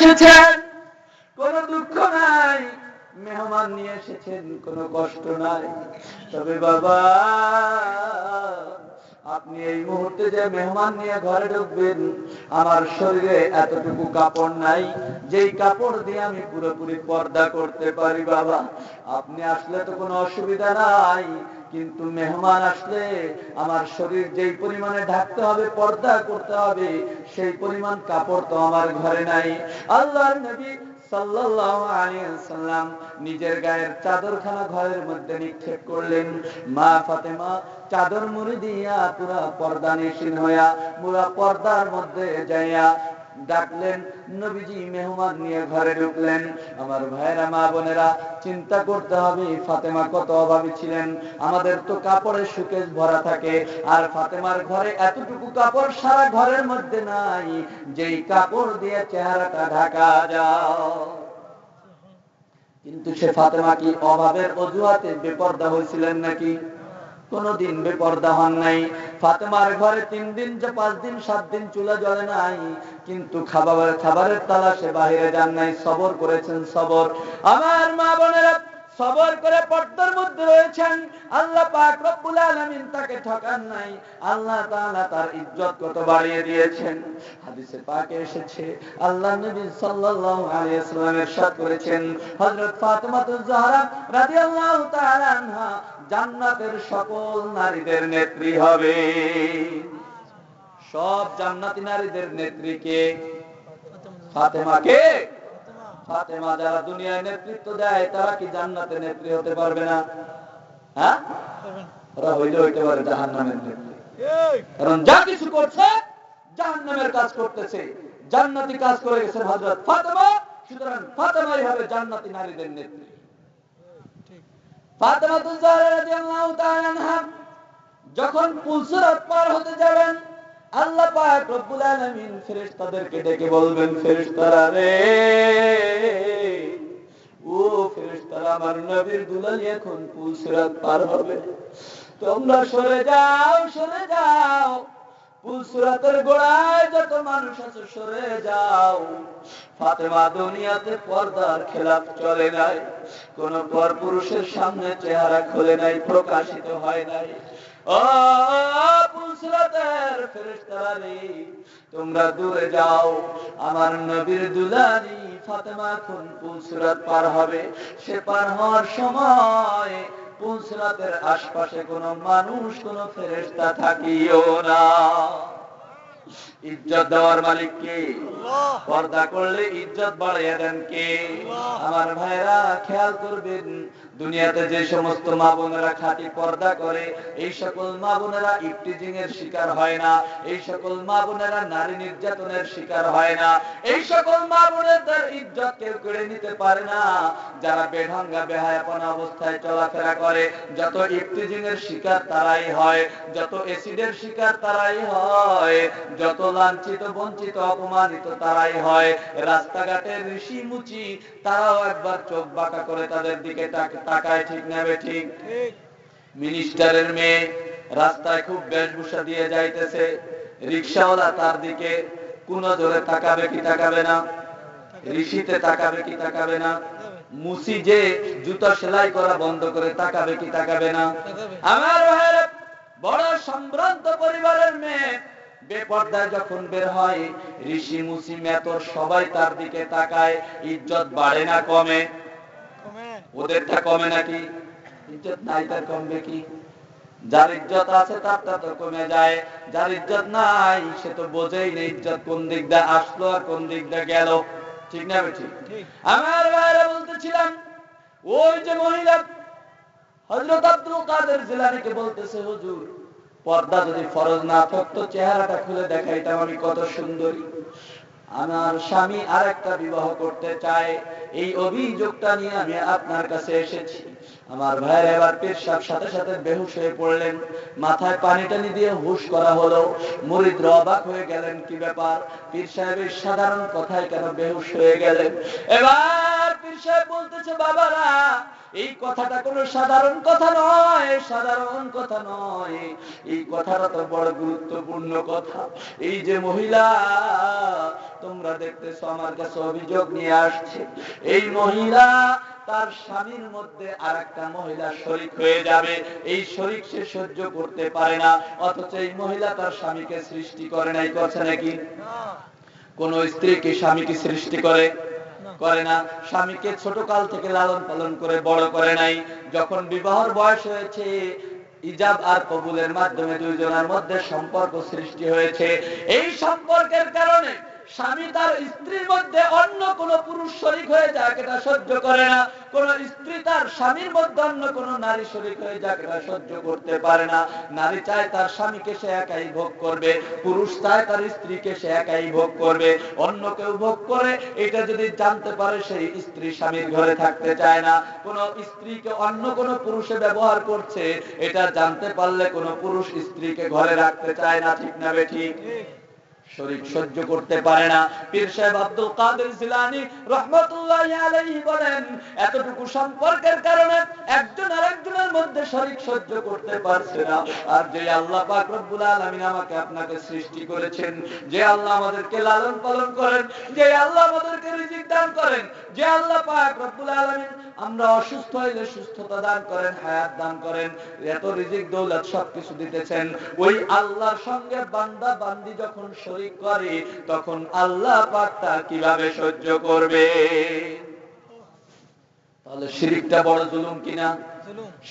এসেছেন। কোন দুঃখ নাই। মেহমান নিয়ে এসেছেন কষ্ট নাই। তবে বাবা, আপনি এই মুহূর্তে যে মেহমান নিয়ে ঘরে ঢুকবেন, আমার শরীরে এতটুকু কাপড় নাই। যেই কাপড় দিয়ে আমি পুরোপুরি পর্দা করতে পারি, বাবা। আপনি আসলে তো কোনো অসুবিধা নাই। কিন্তু মেহমান আসলে আমার শরীর যেই পরিমাণে ঢাকতে হবে, পর্দা করতে হবে, সেই পরিমাণ কাপড় তো আমার ঘরে নাই। আল্লাহর নবী নিজের গায়ের চাদরখানা ঘরের মধ্যে নিক্ষেপ করলেন। মা ফাতেমা চাদর মুড়ি দিয়া পুরা পর্দা নিশিন হইয়া, পুরা পর্দার মধ্যে যাইয়া ডাকলেন, নবীজি মেহমান নিয়ে ঘরে ঢুকলেন। আমার মা বোনেরা, চিন্তা করতে হবে, ফাতেমা কত অভাবী ছিলেন। আমাদের তো কাপড়ের সুকেশ ভরা থাকে, আর ফাতেমার ঘরে এতটুকু কাপড় সারা ঘরের মধ্যে নাই, যেই কাপড় দিয়ে চেহারাটা ঢাকা যাও কিন্তু সে ফাতেমা কি অভাবের অজুহাতে বেপর্দা হয়েছিলেন নাকি? কোনদিন বেপর্দা হন নাই। ফাতেমার ঘরে তিন দিন যে পাঁচ দিন, সাত দিন চুলা জ্বলে নাই, কিন্তু খাবার খাবারের তালাশে বাহিরে যান নাই, সবর করেছেন সবর। আমার মা বোনেরা সবর করে পর্দার মধ্যে রয়েছেন। আল্লাহ পাক রব্বুল আলামিন তাকে ঠকান নাই। আল্লাহ তাআলা তার ইজ্জত কত বাড়িয়ে দিয়েছেন। হাদিসে পাকে এসেছে, আল্লাহ নবী সাল্লাল্লাহু আলাইহি ওয়াসাল্লাম ইরশাদ করেছেন, হযরত ফাতেমাতুজ জাহরা রাদিয়াল্লাহু তাআলা আনহা, জান্নাতের সকল নারীদের নেত্রী হবে। সব জান্নাতি নারীদের নেত্রী কে? ফাতেমা কে? ফাতেমা যারা দুনিয়ায় নেতৃত্ব দেয়, তারা কি জান্নাতে নেত্রী হতে পারবে না? হ্যাঁ? ওরা হইলে হইতে পারে নেত্রী। কারণ যা কিছু করছে কাজ করতেছে। জান্নাতি কাজ করে গেছে হযরত ফাতেমা, সুতরাং ফাতেমাই হবে জান্নাতি নারীদের নেত্রী। ফাতেমা যখন পুলসিরাত পার হতে যাবেন আল্লাহ পাক রব্বুল আলামিন ফেরেশতাদেরকে ডেকে বলবেন, ফেরেশতারা রে, ও ফেরেশতারা, আমার নবীর দুলালি এখন পুলসিরাত পার হবে। তোমরা সরে যাও সরে যাও। পুলসিরাতের গোড়ায় যত মানুষ আছে, সরে যাও। ফাতেমা দুনিয়াতে পর্দার খেলাফ চলে নাই। কোন পর পুরুষের সামনে চেহারা খুলে নাই, প্রকাশিত হয় নাই। তোমরা দূরে যাও। আমার নবীর দুলারি ফাতেমা এখন পুলসিরাত পার হবে। সে পার হওয়ার সময় পুলসিরাতের আশপাশে কোনো মানুষ কোনো ফেরেস্তা থাকিও না। ইজ্জত দেওয়ার মালিক কে? পর্দা করলে ইজ্জত বাড়িয়ে দেন কে? আমার ভাইরা খেয়াল করবেন দুনিয়াতে যে সমস্ত মা বোনেরা খাঁটি পর্দা করে, এই সকল মা বোনেরা ইফটিজিং এর শিকার হয় না, এই সকল মা বোনেরা নারী নির্যাতনের শিকার হয় না, এই সকল মা বোনেদের ইজ্জত কেউ কেড়ে নিতে পারে না। যারা বেঢঙ্গা, বেহায়াপনা অবস্থায় চলাফেরা করে, যত ইফটিজিং এর শিকার তারাই হয়, যত এসিডের শিকার তারাই হয়, যত লাঞ্ছিত, বঞ্চিত, অপমানিত তারাই হয়। রাস্তাঘাটে ঋষি মুচি তারাও একবার চোখ বাঁকা করে তাদের দিকে তাক- তাকায় ঠিক নেবে ঠিক। মিনিস্টারের মেয়ে রাস্তায় খুব বেশভূষা দিয়ে যাইতেছে। রিক্সাওয়ালা তার দিকে কোন জোরে তাকাবে কি তাকাবে না। ঋষিতে তাকাবে কি তাকাবে না। মুসি যে জুতা সেলাই করা বন্ধ করে তাকাবে কি তাকাবে না। আমার বড় সম্ভ্রান্ত পরিবারের মেয়ে বেপর্দায় যখন বের হয়, ঋষি মুসি মেতর সবাই তার দিকে তাকায়, ইজ্জত বাড়ে না কমে। ওদেরটা কমে নাকি? ইজ্জত নাই তার কমবে কি? যার ইজ্জত আছে তারটা তো কমে যায়। যার ইজ্জত নাই সে তো বোঝেই না ইজ্জত কোন দিক দিয়ে আসলো আর কোন দিক দিয়ে গেল। ঠিক না ঠিক। আমার ভাইরা বলতেছিলাম ওই যে মহিলা হজরত আব্দুল কাদের জিলানিকে বলতেছে হুজুর পর্দা যদি ফরজ না থাকতো চেহারাটা খুলে দেখাইতাম আমি কত সুন্দরী। আমার স্বামী আর একটা বিবাহ করতে চায়, এই অভিযোগটা নিয়ে আমি আপনার কাছে এসেছি। আমার ভাইয়ের এবার পেশাব সাথে সাথে বেহুশ হয়ে পড়লেন। মাথায় পানি টানি দিয়ে হুশ করা হলো। মুরিদ অবাক হয়ে গেলেন, কি ব্যাপার? পীর সাহেবের সাধারণ কথায় কেন বেহুশ হয়ে গেলেন? এবার পীর সাহেব বলতেছে, বাবারা এই কথাটা কোনো সাধারণ কথা নয় সাধারণ কথা নয়। এই কথাটা তো বড় গুরুত্বপূর্ণ কথা। এই যে মহিলা তোমরা দেখতেছো আমার কাছে অভিযোগ নিয়ে আসছে। এই মহিলা তার স্বামীর মধ্যে আর একটা মহিলা শরিক হয়ে যাবে। এই শরিক সে সহ্য করতে পারে না অথচ এই মহিলা তার স্বামীকে সৃষ্টি করে নাই করছে নাকি? কোন স্ত্রী কি স্বামীকে সৃষ্টি করে? করে না। স্বামীকে ছোট কাল থেকে লালন পালন করে বড় করে নাই। যখন বিবাহর বয়স হয়েছে, ইজাব আর কবুলের মাধ্যমে দুইজনের মধ্যে সম্পর্ক সৃষ্টি হয়েছে। এই সম্পর্কের কারণে স্বামী তার স্ত্রীর মধ্যে অন্য কোন পুরুষ শরিক হয়ে যাক, এটা সহ্য করে না। কোন স্ত্রী তার স্বামীর মধ্যে অন্য কোন নারী শরিক হয়ে যাক, এটা সহ্য করতে পারে না। নারী চায় তার স্বামীকে সে একাই ভোগ করবে, পুরুষ চায় তার স্ত্রীকে সে একাই ভোগ করবে। অন্য কেউ ভোগ করে, এটা যদি জানতে পারে, সেই স্ত্রী স্বামীর ঘরে থাকতে চায় না। কোন স্ত্রীকে অন্য কোন পুরুষে ব্যবহার করছে, এটা জানতে পারলে কোন পুরুষ স্ত্রীকে ঘরে রাখতে চায় না, ঠিক না বে ঠিক? শরীর সহ্য করতে পারে না। পীর সাহেব আব্দুল কাদের জিলানী রহমতুল্লাহি আলাইহি বলেন, এতটুকু সম্পর্কের কারণে একজন আরেকজনের মধ্যে শরীর সহ্য করতে পারছে না। আর যে আল্লাহ পাক রব্বুল আলামিন আমাকে আপনাকে সৃষ্টি করেছেন, যে আল্লাহ আমাদেরকে লালন পালন করেন, যে আল্লাহ আমাদেরকে রিজিক দান করেন, যে আল্লাহ পাক রব্বুল আলামিন আমরা অসুস্থ হইলে সুস্থতা দান করেন, হায়াত দান করেন, এত রিজিক দৌলত সবকিছু দিতেছেন। ওই আল্লাহর সঙ্গে বান্দা বান্দি যখন শরীক করে তখন আল্লাহ পাক তা কীভাবে সহ্য করবে? তাহলে শিরিকটা বড় জুলুম কিনা?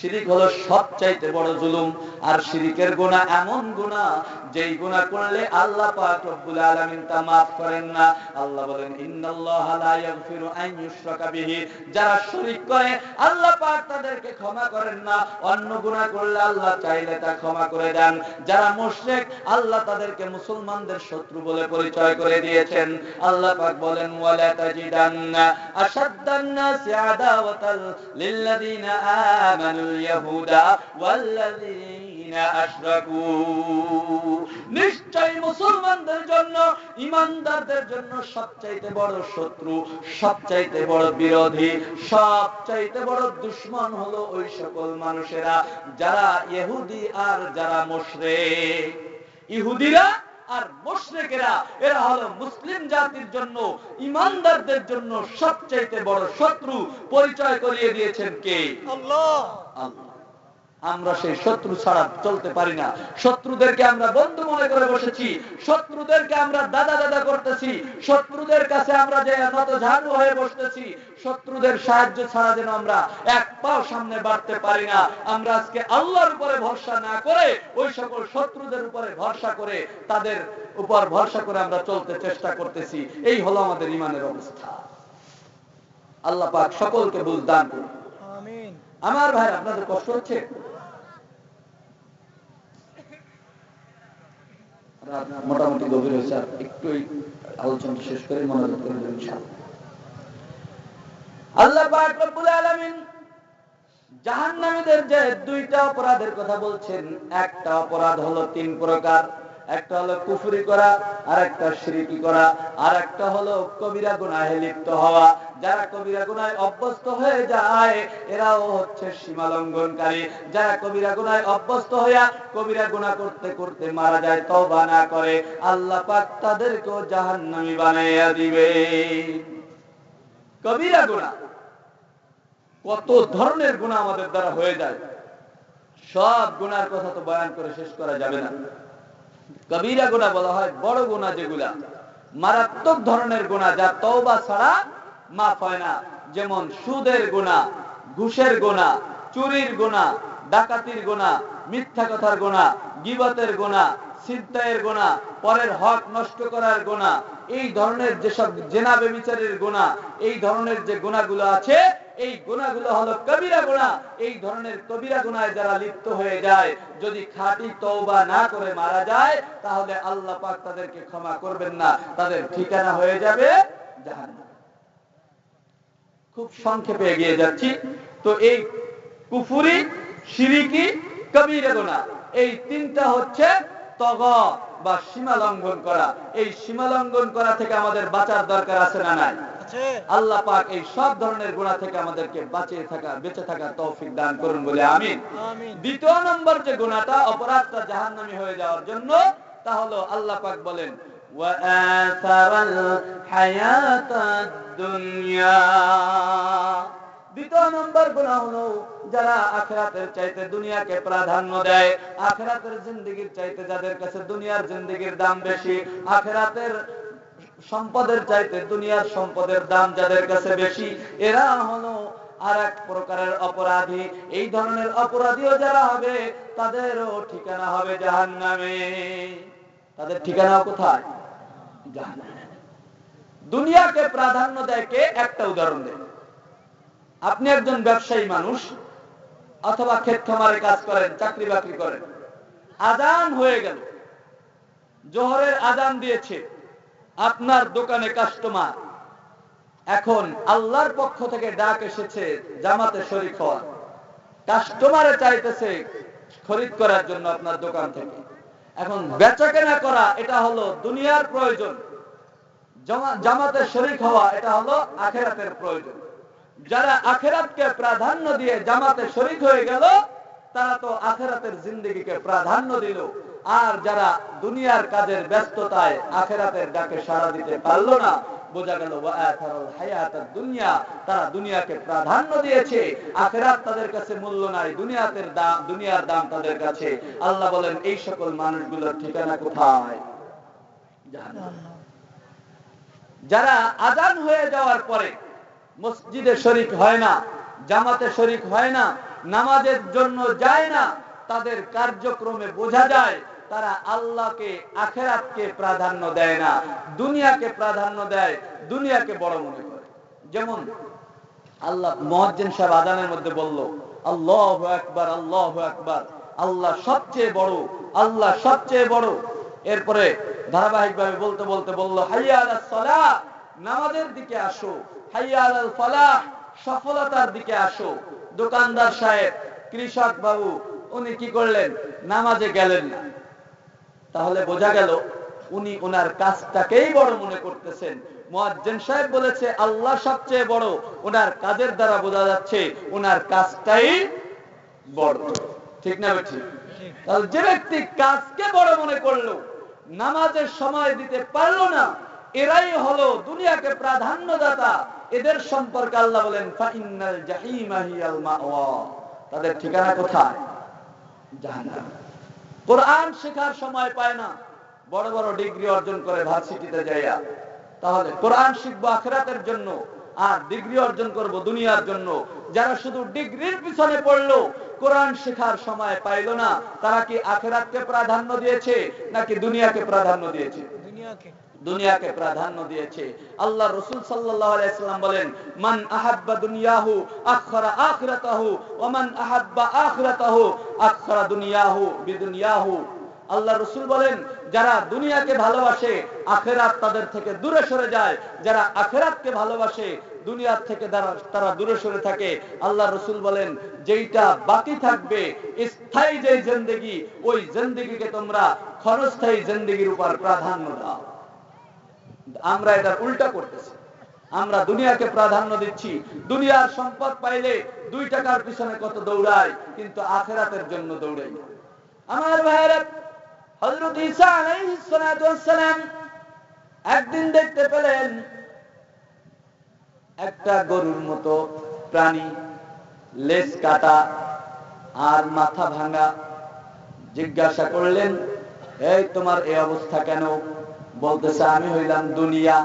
শিরিক হলো সবচাইতে বড় জুলুম। আর শিরিকের এমন যেই করলে আল্লাহ পাক রব্বুল আলামিন তা maaf করেন না। আল্লাহ বলেন, ইন্নাল্লাহা লা আন ইউশরাকা বিহি। যারা শিরিক করে, আল্লাহ পাক তাদেরকে ক্ষমা করেন না। অন্য করলে আল্লাহ চাইলে তা ক্ষমা করে দেন। যারা মুশরিক, আল্লাহ তাদেরকে মুসলমানদের শত্রু বলে পরিচয় করে দিয়েছেন। আল্লাহ পাক বলেন, ওয়ালা তাজিদান্না আশাদ্দান আদাওয়াতাল লিল্লাযিনা আমানুল ইয়াহুদা ওয়াল্লাযিনা আশরাকু। নিশ্চয় মুসলমানদের জন্য, ইমানদারদের জন্য সবচাইতে বড় শত্রু, সবচাইতে বড় বিরোধী, সবচাইতে বড় দুশ্মন হলো ওই সকল মানুষেরা, যারা ইহুদি আর যারা মুশরিক। ইহুদিরা আর মুশরিকেরা এরা হলো মুসলিম জাতির জন্য ইমানদারদের জন্য সবচাইতে বড় শত্রু। পরিচয় করিয়ে দিয়েছেন কে? আল্লাহ। আল্লাহ। আমরা সেই শত্রু ছাড়া চলতে পারি না। শত্রুদেরকে আমরা বন্ধু মনে করে বসেছি। শত্রুদেরকে আমরা দাদা দাদা করতেছি। শত্রুদের কাছে আমরা যে নত ঝাড়ু হয়ে বসতেছি শত্রুদের সাহায্য ছাড়া যেন আমরা এক পাও সামনে বাড়তে পারি না। আমরা আজকে আল্লাহর উপরে ভরসা না করে ওই সকল শত্রুদের উপরে ভরসা করে তাদের উপর ভরসা করে আমরা চলতে চেষ্টা করতেছি। এই হলো আমাদের ইমানের অবস্থা। আল্লাহ পাক সকলকে বুঝ দান করুন আমার ভাই আপনাদের কষ্ট হচ্ছে? মোটামুটি গভীর হয়েছে, আর একটু আলোচনা শেষ করে মনোযোগ করে দেবেন। আল্লাহ পাক রব্বুল আলামিন জাহান্নামীদের যে দুইটা অপরাধের কথা বলছেন, একটা অপরাধ হলো তিন প্রকার একটা হলো কুফরি করা আর একটা শিরিকি করা আর একটা হলো কবিরা গুনাহে লিপ্ত হওয়া। যারা কবিরা গুনায় অভ্যস্ত হয়ে যায়, এরাও হচ্ছে সীমা লঙ্ঘনকারী যারা কবিরা গুনায় অভ্যস্ত হইয়া কবিরা গুনাহ করতে করতে মারা যায়, তওবা না করে, আল্লাহ পাক তাদেরকেও জাহান্নামী বানাইয়া দিবে। কবিরা গুনাহ কত ধরনের গুণা আমাদের দ্বারা হয়ে যায়? সব গুনার কথা তো বয়ান করে শেষ করা যাবে না। কবিরা গুণা বলা হয়, বড় গুণা যেগুলা। মারাত্মক ধরনের গুণা যা তওবা ছাড়া মাফ হয় না। যেমন সুদের গুণা ঘুষের গুণা চুরির গোনা, ডাকাতির গোনা, মিথ্যা কথার গুণা গিবতের গুণা সিদ্ধায়ের গোনা, পরের হক নষ্ট করার গোনা, এই ধরনের যেসব জেনা বেবিচারের গোনা, এই ধরনের যে গুণাগুলো আছে এই গুণাগুলো হলো কবিরা গুণা। এই ধরনের কবিরা গুণায় যারা লিপ্ত হয়ে যায়, যদি খাঁটি তওবা না করে মারা যায়, তাহলে আল্লাহ পাক তাদেরকে ক্ষমা করবেন না। তাদের ঠিকানা হয়ে যাবে জাহান্নাম। খুব সংক্ষেপে এগিয়ে যাচ্ছি। তো এই কুফুরি শিরিকি কবিরা গুনাহ এই তিনটা হচ্ছে তগ বা সীমা লঙ্ঘন করা। এই সীমা লঙ্ঘন করা থেকে আমাদের বাঁচার দরকার আছে না নাই? আল্লাহ পাক এই সব ধরনের গুণা থেকে আমাদেরকে বাঁচিয়ে থাকা বেঁচে থাকা তৌফিক দান করুন বলে আমিন। দ্বিতীয় নম্বর যে গোনাটা অপরাধটা জাহান্নামী হয়ে যাওয়ার জন্য তা হলো আল্লাহ পাক বলেন দ্বিতীয় নম্বর গুণা হলো যারা আখরাতের চাইতে দুনিয়াকে প্রাধান্য দেয় আখরাতের জিন্দগির চাইতে যাদের কাছে দুনিয়ার জিন্দিগির দাম বেশি আখরাতের সম্পদের চাইতে দুনিয়ার সম্পদের দাম যাদের কাছে বেশি, এরা হলো আর এক প্রকারের অপরাধী। এই ধরনের অপরাধীও যারা হবে, তাদেরও ঠিকানা হবে জাহান্নামে। তাদের ঠিকানা কোথায়? জাহান্নামে। দুনিয়াকে প্রাধান্য দেয় কে? একটা উদাহরণ দেয় আপনি একজন ব্যবসায়ী মানুষ, অথবা ক্ষেত খামারে কাজ করেন, চাকরি বাকরি করেন। আদান হয়ে গেল। জোহরের আদান দিয়েছে। আপনার দোকানে কাস্টমার এখন আল্লাহর পক্ষ থেকে ডাক এসেছে জামাতে শরীক হওয়ার। কাস্টমারে চাইতেছে খরিদ করার জন্য আপনার দোকান থেকে। এখন বেচা কেনা করা, এটা হলো দুনিয়ার প্রয়োজন। জামা- জামাতে শরীক হওয়া, এটা হলো আখেরাতের প্রয়োজন। যারা আখেরাতকে প্রাধান্য দিয়ে জামাতে শরীক হয়ে গেল, তারা তো আখেরাতের জিন্দগিকে প্রাধান্য দিল। আর যারা দুনিয়ার কাজের ব্যস্ততায় আখেরাতের ডাকে সাড়া দিতে পারল না, বোঝা গেল দুনিয়া, তারা দুনিয়াকে প্রাধান্য দিয়েছে, আখেরাত তাদের কাছে মূল্য নাই, দুনিয়াতের দাম দুনিয়ার দাম তাদের কাছে। আল্লাহ বলেন, এই সকল মানুষগুলোর ঠিকানা কোথায়? যারা আজান হয়ে যাওয়ার পরে মসজিদে শরিক হয় না, জামাতে শরিক হয় না, নামাজের জন্য যায় না তাদের কার্যক্রমে বোঝা যায়, তারা আল্লাহকে, আখেরাতকে প্রাধান্য দেয় না, দুনিয়াকে প্রাধান্য দেয়, দুনিয়াকে বড় মনে করে। যেমন আল্লাহ মহাজ্জেন সাহেব আজানের মধ্যে বলল, আল্লাহ একবার আল্লাহ একবার আল্লাহ সবচেয়ে বড়, আল্লাহ সবচেয়ে বড়। এরপরে ধারাবাহিকভাবে বলতে বলতে বলল, হাইয়া নামাজের দিকে আসো। হাইয়া সফলতার দিকে আসো। দোকানদার সাহেব, কৃষক বাবু উনি কি করলেন? নামাজে গেলেন না। তাহলে বোঝা গেল উনি ওনার কাজটাকেই বড় মনে করতেছেন। সাহেব বলেছে, আল্লাহ সবচেয়ে বড়, ওনার কাজের দ্বারা বোঝা যাচ্ছে ওনার কাজটাই বড়। ঠিক না তাহলে যে ব্যক্তি কাজকে বড় মনে করল, নামাজের সময় দিতে পারল না, এরাই হলো দুনিয়াকে প্রাধান্য দাতা এদের সম্পর্কে আল্লাহ বলেন ফাইনাল তাদের ঠিকানা কোথায়? কোরআন শেখার সময় পায় না। বড় বড় ডিগ্রি অর্জন করে ভার্সিটিতে যাইয়া। তাহলে কোরআন শিখব আখেরাতের জন্য, আর ডিগ্রি অর্জন করব দুনিয়ার জন্য। যারা শুধু ডিগ্রির পিছনে পড়ল, কোরআন শেখার সময় পাইলো না। তারা কি আখেরাতকে প্রাধান্য দিয়েছে, নাকি দুনিয়াকে প্রাধান্য দিয়েছে? দুনিয়াকে। দুনিয়াকে প্রাধান্য দিয়েছে। আল্লাহ রসুল সাল্লাম বলেন, মান আহাব্বা দুনিয়াহু আখরা আখিরাতাহু, ওয়া মান আহাব্বা আখিরাতাহু আখরা দুনিয়াহু বিদুনিয়াহু। আল্লাহ রসুল বলেন, যারা দুনিয়াকে ভালোবাসে, আখেরাত তাদের থেকে দূরে সরে যায়। যারা আখেরাতকে ভালোবাসে, দুনিয়ার থেকে তারা দূরে সরে থাকে। আল্লাহ রসুল বলেন, যেইটা বাকি থাকবে, স্থায়ী যে জিন্দেগি, ওই জিন্দেগিকে তোমরা ক্ষণস্থায়ী জিন্দেগির উপর প্রাধান্য দাও। আমরা এটা উল্টা করতেছি। আমরা দুনিয়াকে প্রাধান্য দিচ্ছি। দুনিয়ার সম্পদ পাইলে দুই টাকার পিছনে কত দৌড়াই কিন্তু আখেরাতের জন্য দৌড়াই আমার ভাইয়েরা একদিন দেখতে পেলেন একটা গরুর মতো প্রাণী, লেজ কাটা আর মাথা ভাঙা। জিজ্ঞাসা করলেন, এই তোমার এই অবস্থা কেন? বলতেছে, আমি হইলাম দুনিয়া।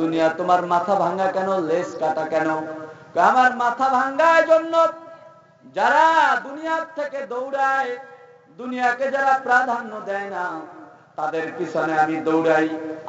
দুনিয়া তোমার মাথা ভাঙা কেন? লেজ কাটা কেন? আমার মাথা ভাঙ্গার জন্য যারা দুনিয়ার থেকে দৌড়ায়, দুনিয়াকে যারা প্রাধান্য দেয় না, তাদের পিছনে আমি দৌড়াই।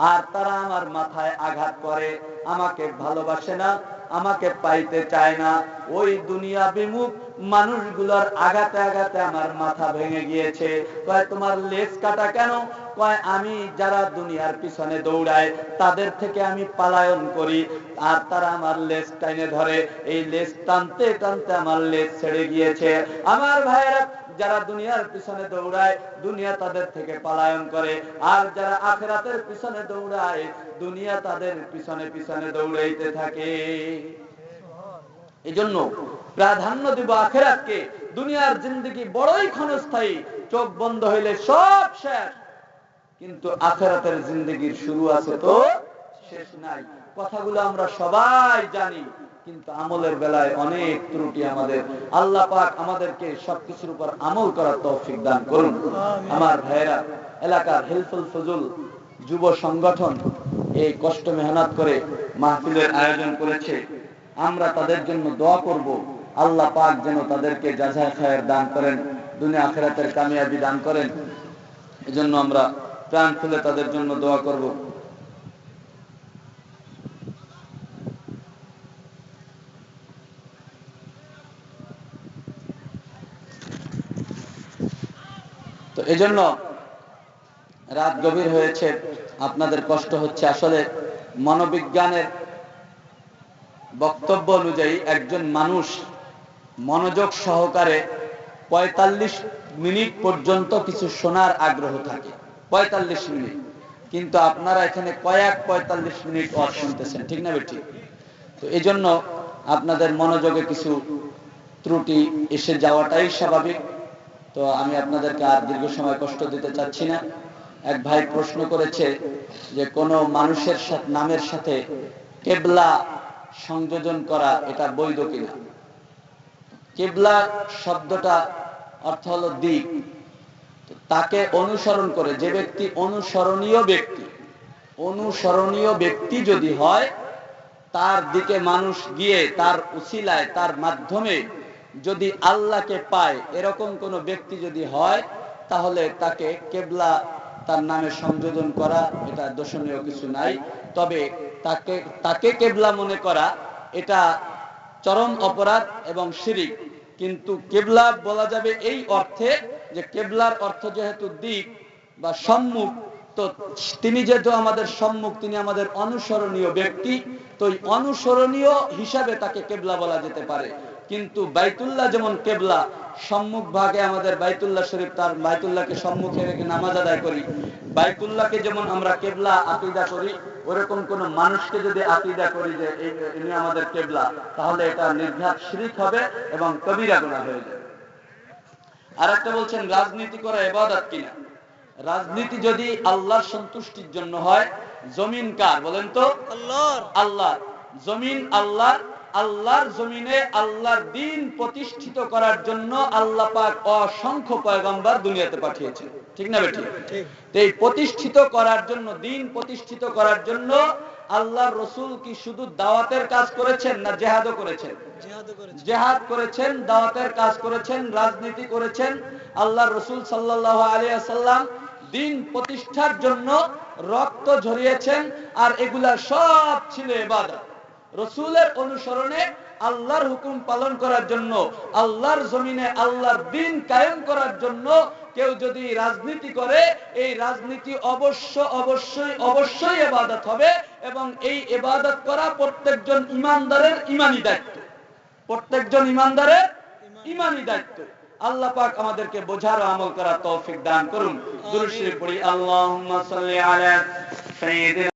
আর তারা আমার মাথায় আঘাত করে, আমাকে ভালোবাসে না, আমাকে পাইতে চায় না। ওই দুনিয়া বিমুখ মানুষগুলোর আগাতে আগাতে আমার মাথা ভেঙে গিয়েছে। কয়, তোমার লেজ কাটা কেন? কয়, আমি যারা দুনিয়ার পিছনে দৌড়ায়, তাদের থেকে আমি পালায়ন করি। আর তারা আমার লেজ টাইনে ধরে। এই লেজ টানতে টানতে আমার লেজ ছেড়ে গিয়েছে। আমার ভাইয়েরা যারা দুনিয়ার পিছনে দৌড়ায়, দুনিয়া তাদের থেকে পালায়ন করে। আর যারা আখেরাতের পিছনে দৌড়ায়, দুনিয়া তাদের পিছনে পিছনে দৌড়াইতে থাকে। এই জন্য প্রাধান্য দিব আখেরাতকে। দুনিয়ার জিন্দগি বড়ই ক্ষণস্থায়ী। চোখ বন্ধ হইলে সব শেষ। কিন্তু আখেরাতের জিন্দগির শুরু আছে তো শেষ নাই। কথাগুলো আমরা সবাই জানি কিন্তু আমলের বেলায় অনেক ত্রুটি আমাদের। আল্লাহ পাক আমাদেরকে সবকিছুর উপর আমল করার তৌফিক দান করুন। আমার ভাইয়েরা এলাকার হেলফুল ফজুল যুব সংগঠন এই কষ্ট মেহনত করে মাহফিলের আয়োজন করেছে। আমরা তাদের জন্য দোয়া করব। আল্লাহ পাক যেন তাদেরকে যাজা খায়ের দান করেন, দুনিয়া আখেরাতের কামিয়াবি দান করেন। এজন্য আমরা প্রাণ খুলে তাদের জন্য দোয়া করব। তো এজন্য রাত গভীর হয়েছে, আপনাদের কষ্ট হচ্ছে। আসলে মনোবিজ্ঞানের বক্তব্য অনুযায়ী একজন মানুষ মনোযোগ সহকারে পঁয়তাল্লিশ মিনিট পর্যন্ত কিছু শোনার আগ্রহ থাকে। পঁয়তাল্লিশ মিনিট। কিন্তু আপনারা এখানে কয়েক পঁয়তাল্লিশ মিনিট ওয়াজ শুনতেছেন, ঠিক না বেটি তো এই জন্য আপনাদের মনোযোগে কিছু ত্রুটি এসে যাওয়াটাই স্বাভাবিক। তো আমি আপনাদেরকে আর দীর্ঘ সময় কষ্ট দিতে চাচ্ছি না। এক ভাই প্রশ্ন করেছে যে, কোন মানুষের নামের সাথে কেবলা সংযোজন করা এটা বৈধ কিনা? কেবলা শব্দটা অর্থ হলো দিক। তাকে অনুসরণ করে, যে ব্যক্তি অনুসরণীয় ব্যক্তি অনুসরণীয় ব্যক্তি যদি হয়, তার দিকে মানুষ গিয়ে, তার উসিলায়, তার মাধ্যমে যদি আল্লাহকে পায়, এরকম কোন ব্যক্তি যদি হয়, তাহলে তাকে কেবলা তার নামে সংযোজন করা, এটা দোষণীয় কিছু নাই। তবে তাকে তাকে কেবলা মনে করা, এটা চরম অপরাধ এবং শিরিক। কিন্তু কেবলা বলা যাবে এই অর্থে যে কেবলার অর্থ যেহেতু দিক বা সম্মুখ, তো তিনি যেহেতু আমাদের সম্মুখ, তিনি আমাদের অনুসরণীয় ব্যক্তি, তো অনুসরণীয় হিসাবে তাকে কেবলা বলা যেতে পারে। কিন্তু বাইতুল্লাহ যেমন কেবলা সম্মুখ ভাগে আমাদের বাইতুল্লাহ শরীফ তার বাইতুল্লাহকে সম্মুখে রেখে নামাজ আদায় করি বাইতুল্লাহকে যেমন আমরা কেবলা আকিদা করি ওরকম কোন মানুষকে যদি আকিদা করি যে ইনি আমাদের কেবলা তাহলে এটা নির্ঘাত শিরিক হবে এবং কবিরা গুনাহ হয়ে যাবে আর একটা বলছেন রাজনীতি করা এবাদত কিনা রাজনীতি যদি আল্লাহর সন্তুষ্টির জন্য হয় জমিন কার বলেন তো আল্লাহর আল্লাহ জমিন আল্লাহর আল্লাহর জমিনে আল্লাহর দিন প্রতিষ্ঠিত করার জন্য আল্লাহ পাক অসংখ্য পয়গম্বর দুনিয়াতে পাঠিয়েছেন। ঠিক না বেটি এই প্রতিষ্ঠিত করার জন্য দিন প্রতিষ্ঠিত করার জন্য আল্লাহর রসুল কি শুধু দাওয়াতের কাজ করেছেন না জেহাদও করেছেন? জেহাদ করেছেন দাওয়াতের কাজ করেছেন রাজনীতি করেছেন। আল্লাহ রসুল সাল্লাহ আলিয়াল্লাম দিন প্রতিষ্ঠার জন্য রক্ত ঝরিয়েছেন আর এগুলা সব ছিল এবাদত। রসুলের অনুসরণে আল্লাহর হুকুম পালন করার জন্য, আল্লাহর জমিনে আল্লাহর দিন কায়েম করার জন্য কেউ যদি রাজনীতি করে, এই রাজনীতি অবশ্য অবশ্যই অবশ্যই এবাদত হবে এবং এই এবাদত করা প্রত্যেকজন ইমানদারের ইমানি দায়িত্ব। প্রত্যেকজন ইমানদারের ইমানি দায়িত্ব। আল্লাহ পাক আমাদেরকে বোঝার আমল করার তৌফিক দান করুন। দুরূদ শরীফ পড়ি, আল্লাহুম্মা সাল্লি আলা সাইয়্যিদিনা